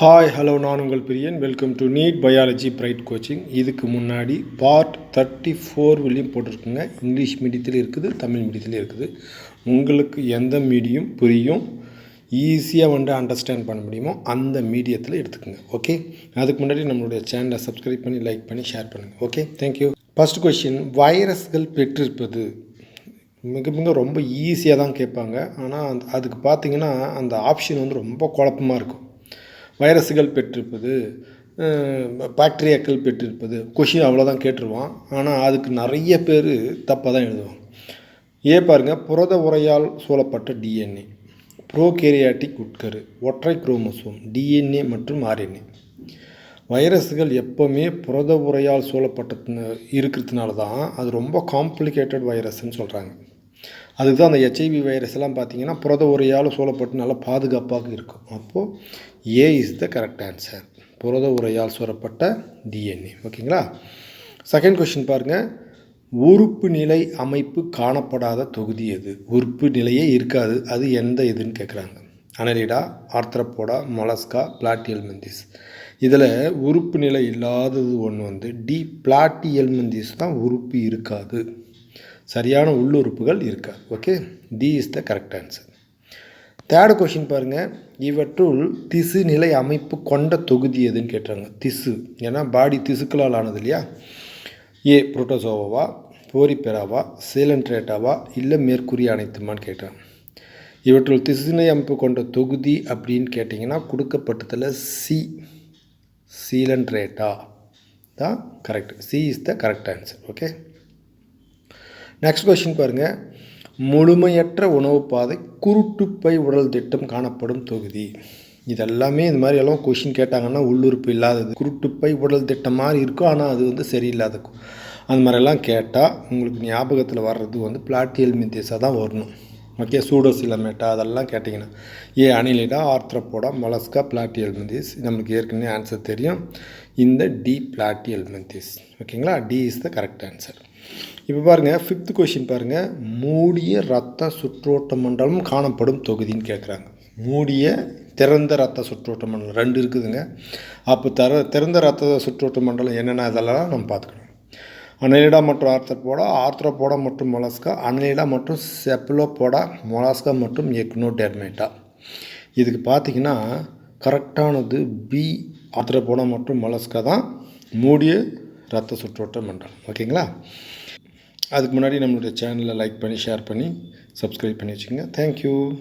Hi hello நான் உங்கள் Priyan. Welcome to NEET biology bright coaching இதுக்கு முன்னாடி பார்ட் தேர்ட்டி ஃபோர் வெளியும் போட்டிருக்குங்க. இங்கிலீஷ் மீடியத்தில் இருக்குது தமிழ் மீடியத்தில் இருக்குது. உங்களுக்கு எந்த மீடியம் புரியும் ஈஸியாக வந்து அண்டர்ஸ்டாண்ட் பண்ண முடியுமோ அந்த மீடியத்தில் எடுத்துக்கோங்க ஓகே அதுக்கு முன்னாடி நம்மளுடைய சேனலை சப்ஸ்கிரைப் பண்ணி லைக் பண்ணி ஷேர் பண்ணுங்கள் ஓகே தேங்க்யூ ஃபஸ்ட் கொஷின் வைரஸ்கள் பெற்றிருப்பது? மிக மிக ரொம்ப ஈஸியாக தான் கேட்பாங்க. ஆனால் அதுக்கு பார்த்தீங்கன்னா அந்த ஆப்ஷன் வந்து ரொம்ப குழப்பமாக இருக்கும். வைரஸுகள் பெற்றிருப்பது பாக்டீரியாக்கள் பெற்றிருப்பது கொஷின் அவ்வளோதான் கேட்டுருவான். ஆனால் அதுக்கு நிறைய பேர் தப்பாக தான் எழுதுவான் ஏ பாருங்கள் புரத உரையால் சூழப்பட்ட டிஎன்ஏ ப்ரோகேரியாட்டிக் உட்கரு ஒற்றை குரோமோசோம் டிஎன்ஏ மற்றும் ஆர்என்ஏ வைரஸுகள் எப்போவுமே புரத உரையால் சூழப்பட்ட இருக்கிறதுனால தான் அது ரொம்ப காம்ப்ளிகேட்டட் வைரஸ்ன்னு சொல்கிறாங்க அதுக்கு தான் அந்த ஹெச்ஐவி வைரஸ் எல்லாம் பார்த்தீங்கன்னா புரத உரையால் சூழப்பட்டு நல்லா பாதுகாப்பாக இருக்கும். அப்போது A is the correct answer புரத உரையால் சூழப்பட்ட டிஎன்ஏ ஓகேங்களா? செகண்ட் கொஷின் பாருங்கள் உறுப்பு நிலை அமைப்பு காணப்படாத தொகுதி எது? உறுப்பு நிலையே இருக்காது. அது எந்த இதுன்னு கேட்குறாங்க. அனலிடா ஆர்த்ரப்போடா மொலஸ்கா பிளாட்டியல்மெந்திஸ் இதில் உறுப்பு நிலை இல்லாதது ஒன்று வந்து டி பிளாட்டியல்மெந்திஸ் தான் உறுப்பு இருக்காது. சரியான உள்ளுறுப்புகள் இருக்காது okay the is the correct answer third question பாருங்கள் இவற்றுள் திசு நிலை அமைப்பு கொண்ட தொகுதி எதுன்னு கேட்டாங்க. திசு. ஏன்னா பாடி திசுக்களால் ஆனது இல்லையா? ஏ புரோட்டோசோவாவா போரிப்பெராவா சீலன்ட்ரேட்டாவா இல்லை மேற்கூறிய அனைத்துமான்னு கேட்டாங்க. இவற்றுள் திசுநிலை அமைப்பு கொண்ட தொகுதி அப்படின்னு கேட்டிங்கன்னா கொடுக்கப்பட்டதில் சி சீலன்ட்ரேட்டா தான் correct C is the correct answer okay next question பாருங்கள் முழுமையற்ற உணவு பாதை குருட்டுப்பை உடல் திட்டம் காணப்படும் தொகுதி. இதெல்லாமே இந்த மாதிரி எல்லாம் கொஷின் கேட்டாங்கன்னா உள்ளுறுப்பு இல்லாதது. குருட்டுப்பை உடல் திட்டம் மாதிரி இருக்கும் ஆனால் அது வந்து சரியில்லாத அந்த மாதிரிலாம் கேட்டால் உங்களுக்கு ஞாபகத்தில் வர்றது வந்து பிளாட்டியல் மித்தியஸாக தான் வரணும். ஓகே சூடோசிலமேட்டா அதெல்லாம் கேட்டிங்கன்னா. A Annelida Arthropoda Mollusca Platyhelminthes. நம்மளுக்கு ஏற்கனவே ஆன்சர் தெரியும். இந்த டி பிளாட்டியல் மெந்திஸ். ஓகேங்களா D is the correct answer இப்போ பாருங்கள் ஃபிஃப்த் கொஷின் பாருங்கள் மூடிய ரத்த சுற்றோட்ட மண்டலம் காணப்படும் தொகுதின்னு கேட்குறாங்க மூடிய திறந்த ரத்த சுற்றோட்ட மண்டலம் ரெண்டு இருக்குதுங்க. அப்போ தர திறந்த ரத்த சுற்றோட்ட மண்டலம் என்னென்ன? இதெல்லாம் நம்ம பார்த்துக்கணும். அனலிடா மற்றும் ஆர்த்தப்போடா ஆர்த்ரோபோடா மற்றும் மொலஸ்கா அனலிடா மற்றும் செப்லோபோடா மொலாஸ்கா மற்றும் எக்னோடெர்மேட்டா. இதுக்கு பார்த்தீங்கன்னா கரெக்டானது பி ஆர்த்ரோபோடா மற்றும் மொலஸ்கா தான். மூடிய ரத்த சுற்றோட்ட மண்டலம். ஓகேங்களா? அதுக்கு முன்னாடி நம்மளுடைய சேனலை லைக் பண்ணி ஷேர் பண்ணி சப்ஸ்கிரைப் பண்ணி வச்சுக்கோங்க. தேங்க்யூ